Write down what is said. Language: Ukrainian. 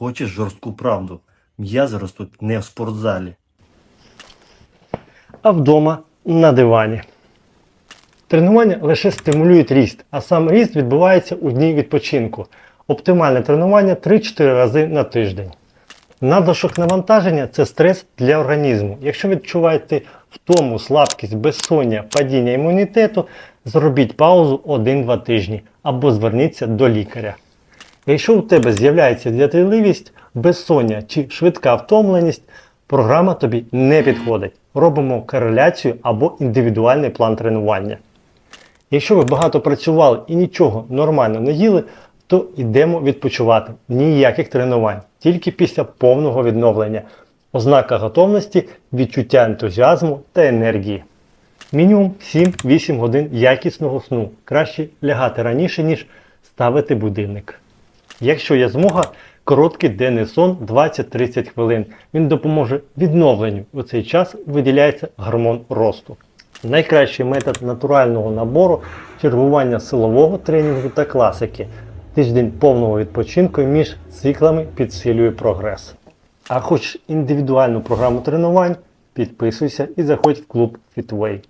Хочеш жорстку правду? М'язи ростуть не в спортзалі. а вдома на дивані. Тренування лише стимулюють ріст, а сам ріст відбувається у дні відпочинку. Оптимальне тренування 3-4 рази на тиждень. Надлишок навантаження це стрес для організму. Якщо відчуваєте втому, слабкість, безсоння, падіння імунітету, зробіть паузу 1-2 тижні або зверніться до лікаря. Якщо у тебе з'являється дратівливість, безсоння чи швидка втомленість, програма тобі не підходить. Робимо кореляцію або індивідуальний план тренування. Якщо ви багато працювали і нічого нормально не їли, то йдемо відпочивати. Ніяких тренувань, тільки після повного відновлення. Ознака готовності, відчуття ентузіазму та енергії. Мінімум 7-8 годин якісного сну. Краще лягати раніше, ніж ставити будильник. Якщо є змога, короткий денний сон 20-30 хвилин. Він допоможе відновленню. У цей час виділяється гормон росту. Найкращий метод натурального набору чергування силового тренінгу та класики. Тиждень повного відпочинку між циклами підсилює прогрес. А хоч індивідуальну програму тренувань, підписуйся і заходь в клуб Fitway.